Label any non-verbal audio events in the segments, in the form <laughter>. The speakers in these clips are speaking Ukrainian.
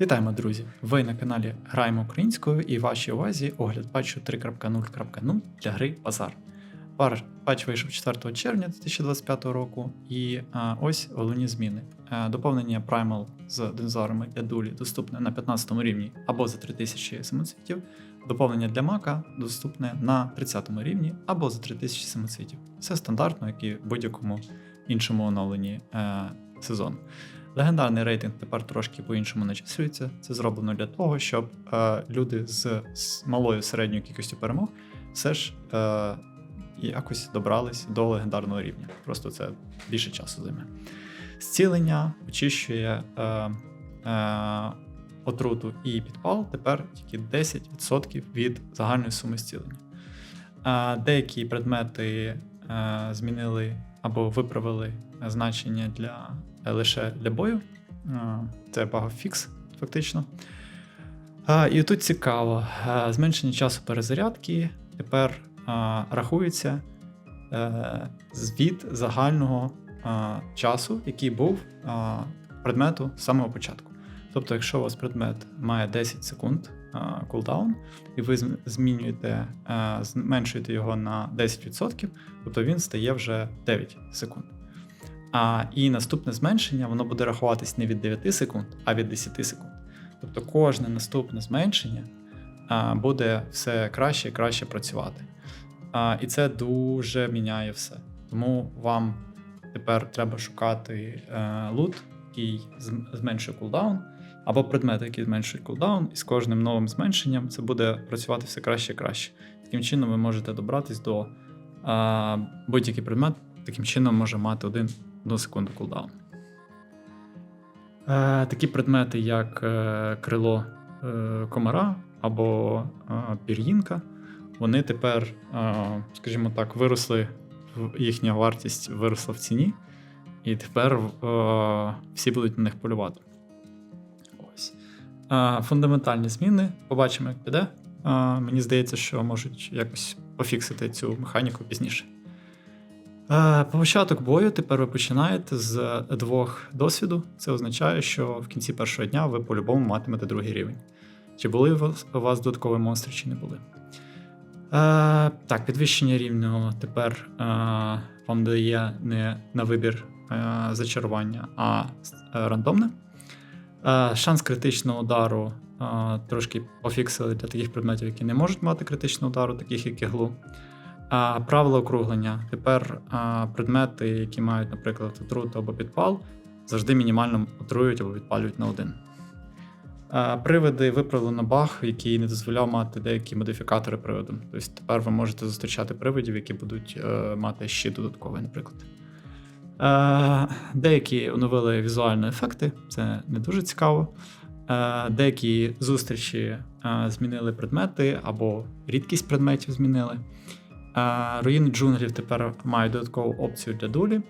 Вітаємо, друзі! Ви на каналі Граємо українською і вашій увазі огляд патчу 3.0.0 для гри Базар. Патч вийшов 4 червня 2025 року, і а, ось головні зміни. Доповнення Primal з динозаврами для дулі доступне на 15 рівні або за 3000 самоцвітів. Доповнення для мака доступне на 30 рівні або за 3000 самоцвітів. Все стандартно, як і в будь-якому іншому оновленні е, сезону. Легендарний рейтинг тепер трошки по-іншому начислюється. Це зроблено для того, щоб е, люди з, з малою середньою кількістю перемог все ж е, якось добрались до легендарного рівня. Просто це більше часу займе. Зцілення очищує е, е, отруту і підпал тепер тільки 10% від загальної суми зцілення. Е, деякі предмети е, змінили або виправили значення для е, лише для бою. Е, Це багафікс, фактично. Е, І тут цікаво: зменшення часу перезарядки тепер рахується е, від загального часу, який був предмету з самого початку. Тобто, якщо у вас предмет має 10 секунд кулдаун, і ви змінюєте, е, зменшуєте його на 10%, тобто він стає вже 9 секунд. А, і наступне зменшення воно буде рахуватись не від 9 секунд, а від 10 секунд. Тобто кожне наступне зменшення буде все краще і краще працювати. І це дуже міняє все. Тому вам тепер треба шукати е, лут, який зменшує кулдаун, або предмети, які зменшують кулдаун, і з кожним новим зменшенням це буде працювати все краще і краще. Таким чином ви можете добратись до будь-який предмет, таким чином може мати один одну секунду кулдаун. Е, такі предмети, як е, крило е, комара або е, пір'їнка, вони тепер, е, скажімо так, виросли, їхня вартість виросла в ціні, і тепер е, всі будуть на них полювати. Фундаментальні зміни. Побачимо, як піде. Мені здається, що можуть якось пофіксити цю механіку пізніше. Початок бою тепер ви починаєте з двох досвіду. Це означає, що в кінці першого дня ви по-любому матимете другий рівень. Чи були у вас, додаткові монстри, чи не були. Так, підвищення рівня тепер вам дає не на вибір зачарування, а е, рандомне. Е, шанс критичного удару е, трошки пофіксили для таких предметів, які не можуть мати критичного удару, таких як іглу. Правила округлення. Тепер предмети, які мають, наприклад, отруту або підпал, завжди мінімально отруюють або відпалюють на один. Привиди виправлено баг, який не дозволяв мати деякі модифікатори приводу. Тобто тепер ви можете зустрічати привидів, які будуть е, мати щит додатковий, наприклад. Е, деякі оновили візуальні ефекти, це не дуже цікаво. Е, деякі зустрічі е, змінили предмети або рідкість предметів змінили. Руїни джунглів тепер мають додаткову опцію для дулі.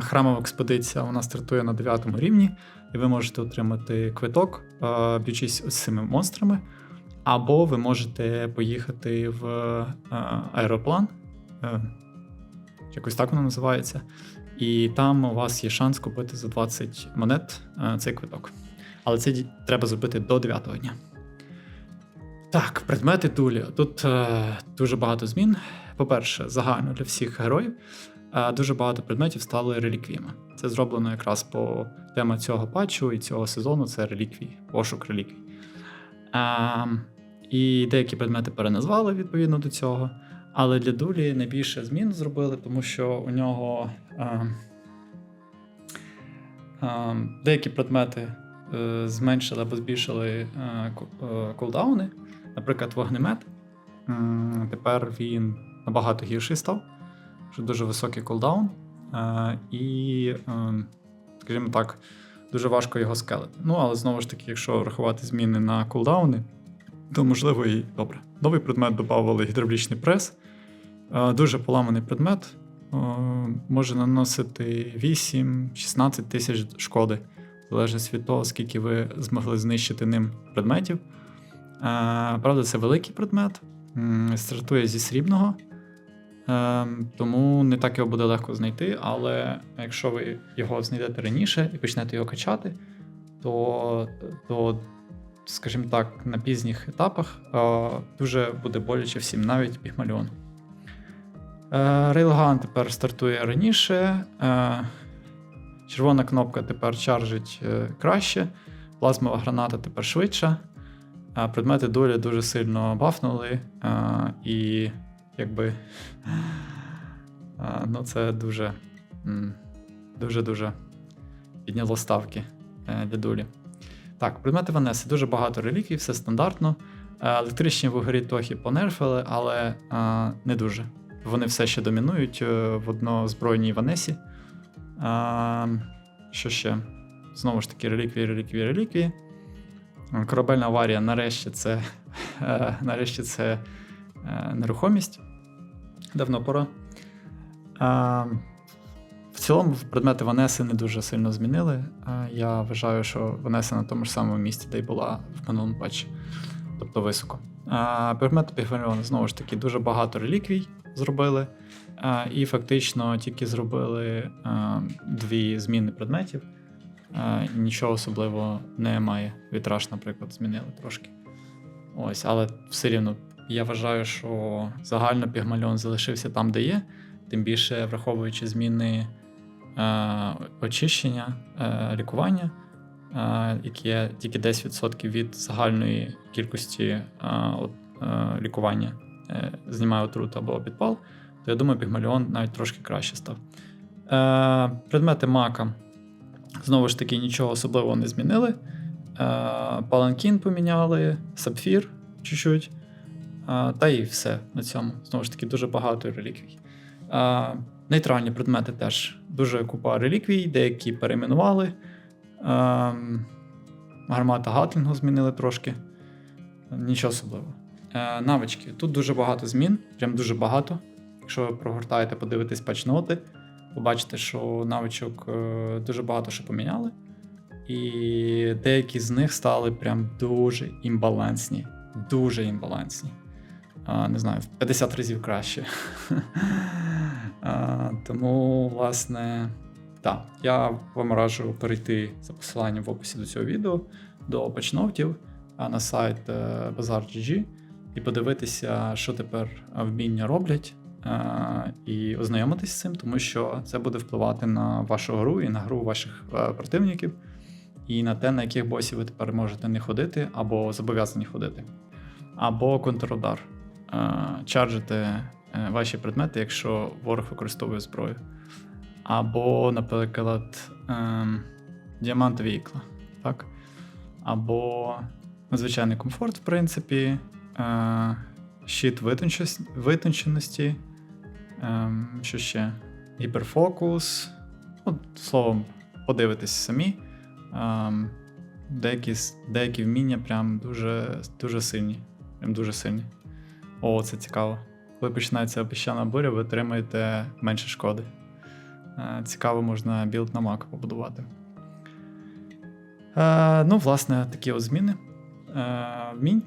Храмова експедиція вона стартує на 9 рівні, і ви можете отримати квиток, б'ючись з цими монстрами. Або ви можете поїхати в аероплан, якось так воно називається. І там у вас є шанс купити за 20 монет е, цей квиток. Але це треба зробити до 9 дня. Так, предмети дулі. Тут е, дуже багато змін. По-перше, загально для всіх героїв е, дуже багато предметів стали реліквіями. Це зроблено якраз по тема цього патчу і цього сезону це реліквії, пошук реліквій. Е, і деякі предмети переназвали відповідно до цього. Але для дулі найбільше змін зробили, тому що у нього е, е, деякі предмети е, зменшили або збільшили е, е, кулдауни. Наприклад, вогнемет. М, Тепер він набагато гірший став, що дуже високий кулдаун. Е, І, е, скажімо так, дуже важко його скелити. Ну, але знову ж таки, якщо рахувати зміни на кулдауни, то можливо і добре. Новий предмет додавали гідравлічний прес. Е, Дуже поламаний предмет. Е, Може наносити 8-16 тисяч шкоди, залежить від того, скільки ви змогли знищити ним предметів. Е, Правда, це великий предмет, стартує зі срібного, тому не так його буде легко знайти, але якщо ви його знайдете раніше і почнете його качати, то, то скажімо так, на пізніх етапах дуже буде боляче всім, навіть пігмаліон. Рейлган тепер стартує раніше. Е, червона кнопка тепер чаржить е, краще. Плазмова граната тепер швидша. Предмети долі дуже сильно бафнули. І якби. Ну, це дуже дуже-дуже підняло ставки е, для долі. Так, предмети Ванеси дуже багато реліквій, все стандартно. Е, електричні вугорі трохи понерфили, але не дуже. Вони все ще домінують е, в однозбройній Ванесі. А, Що ще? Знову ж таки, реліквії, реліквії, реліквії. Корабельна аварія нарешті це нарешті це нерухомість. Давно пора. В цілому предмети Ванеси не дуже сильно змінили. Я вважаю, що Ванеса на тому ж самому місці, де й була в минулому патчі, тобто високо. Предмети Пігмаліон, знову ж таки, дуже багато реліквій зробили. І фактично тільки зробили дві зміни предметів. Нічого особливого немає. Вітраж, наприклад, змінили трошки. Ось, Але все рівно я вважаю, що загально Пігмальон залишився там, де є, тим більше враховуючи зміни е, очищення, е, лікування, е, які тільки 10% від загальної кількості е, е, лікування знімає отрут або підпал, то я думаю, Пігмаліон навіть трошки краще став. Е, Предмети мака. Знову ж таки, нічого особливого не змінили. Паланкін поміняли, сапфір чуть-чуть. Та і все на цьому. Знову ж таки, дуже багато реліквій. Нейтральні предмети теж дуже купа реліквій, деякі перейменували. Гармата Гатлінгу змінили трошки. Нічого особливого. Навички. Тут дуже багато змін, прям дуже багато. Якщо ви прогортаєте, подивитесь патчноти, побачите, що навичок е, дуже багато що поміняли. І деякі з них стали прям дуже імбалансні. Дуже імбалансні. Не знаю, в 50 разів краще. <laughs> Тому, власне, так, я вам раджу перейти за посиланням в описі до цього відео до патчнотів на сайт е, Bazaar.gg і подивитися, що тепер вміння роблять і ознайомитись з цим, тому що це буде впливати на вашу гру і на гру ваших е, противників, і на те, на яких босів ви тепер можете не ходити або зобов'язані ходити. Або контрудар. Е, ваші предмети, якщо ворог використовує зброю. Або, наприклад, ем, діамантові ікла. Так? Або надзвичайний комфорт, в принципі, е, щит витонченості, Ем, Що ще? Гіперфокус. Ну, Словом, подивитись самі. Ем, Деякі деякі вміння прям дуже дуже сильні. Прям дуже сильні. О, це цікаво. Коли починається піщана буря, ви отримаєте менше шкоди. Е, цікаво, можна білд на мак побудувати. Е, Ну, власне, такі от зміни. Е, Вмінь.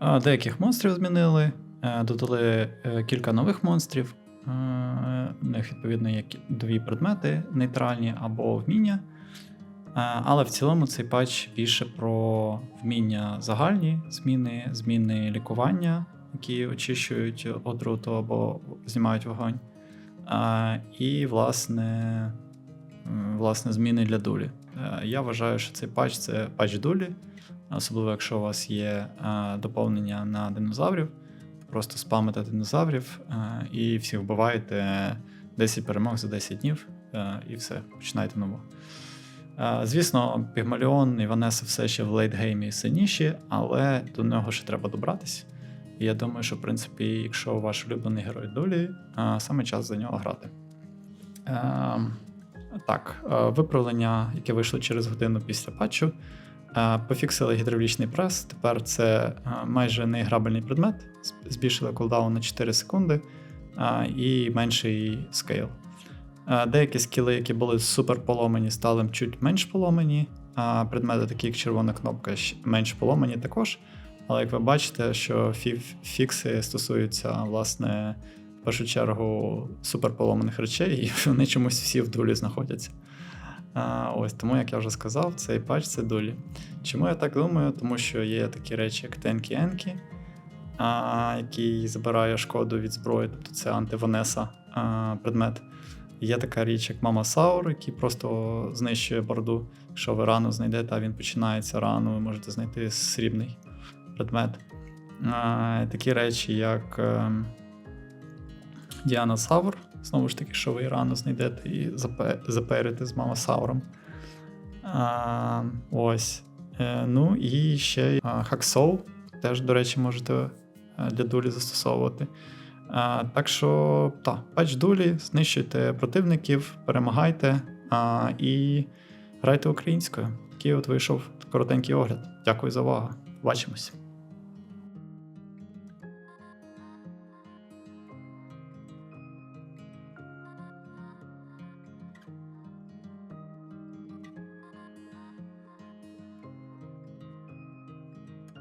Деяких монстрів змінили. Е, додали е, кілька нових монстрів. Е, у них, відповідно, є дві предмети нейтральні або вміння. Але в цілому цей патч більше про вміння загальні зміни, зміни лікування, які очищують отруту або знімають вогонь. І, власне, власне, зміни для дулі. Я вважаю, що цей патч це патч дулі, особливо якщо у вас є доповнення на динозаврів просто спамите динозаврів е, і всі вбиваєте 10 перемог за 10 днів, е, і все, починаєте нову. Е, звісно, Пігмаліон і Ванеса все ще в лейтгеймі сильніші, але до нього ще треба добратися. І я думаю, що в принципі, якщо ваш улюблений герой долі, саме час за нього грати. Так, виправлення, яке вийшло через годину після патчу, Пофіксили гідравлічний прес. Тепер це майже неіграбельний предмет. Збільшили кулдаун на 4 секунди і менший скейл. Деякі скіли, які були супер поломані, стали чуть менш поломані. Предмети, такі як червона кнопка, менш поломані також. Але як ви бачите, що фікси стосуються, власне, в першу чергу суперполоманих речей, і <laughs> вони чомусь всі в дулі знаходяться. А, ось тому, як я вже сказав, цей патч це дулі. Чому я так думаю? Тому що є такі речі, як Тенкі Енкі, який забирає шкоду від зброї, тобто це антиванеса предмет. Є така річ, як Мама Саур, який просто знищує борду. Якщо ви рану знайдете, а він починається рану, ви можете знайти срібний предмет. Такі речі, як ем, Діана Саур, знову ж таки, що ви рану знайдете і запе- заперите з Мама Сауром. А, ось. Е, ну і ще Hacksaw, теж, до речі, можете е, для дулі застосовувати. А, так що, так, патч дулі, знищуйте противників, перемагайте а, і грайте українською. Такий от вийшов коротенький огляд. Дякую за увагу. Бачимось.